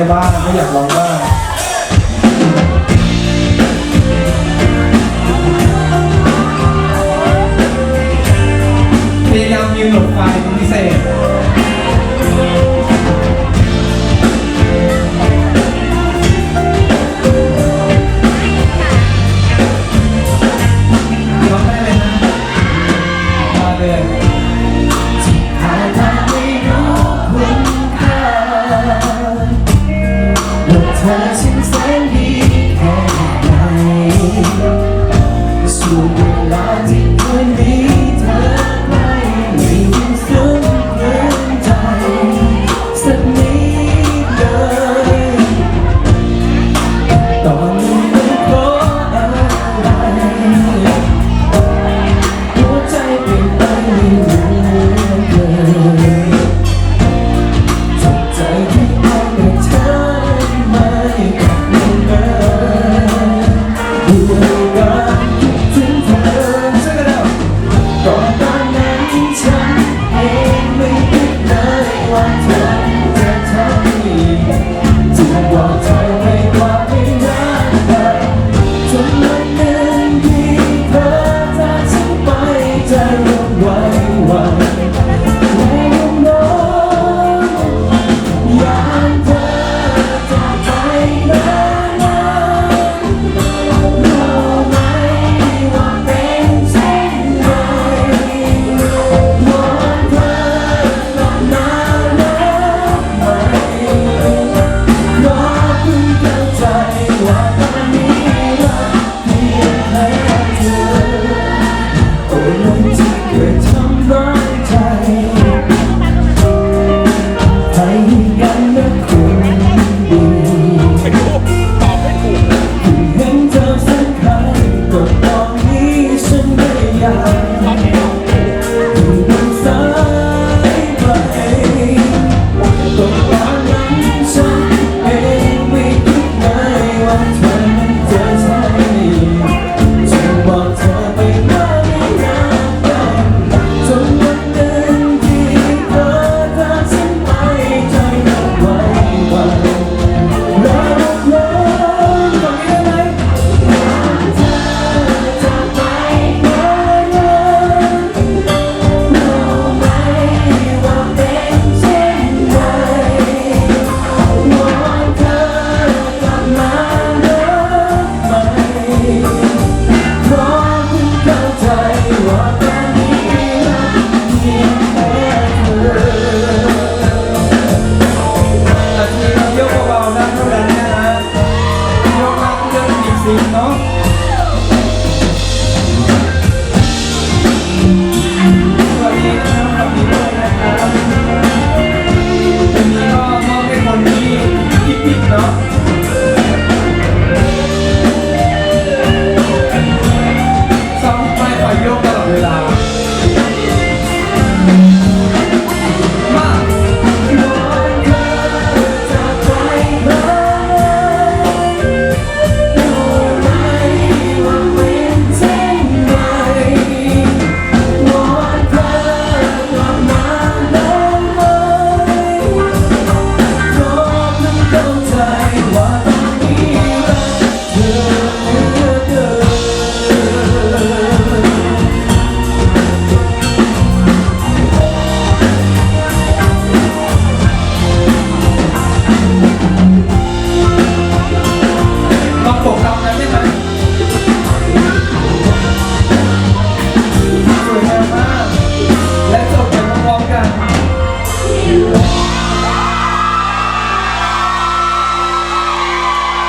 ในบ้านไม่อยากลองบ้างพยายามยืนหลบไฟเป็นพิเศษ ธอฉันแสนดีแค่ไหนสู่วนเวลาที่ team, no?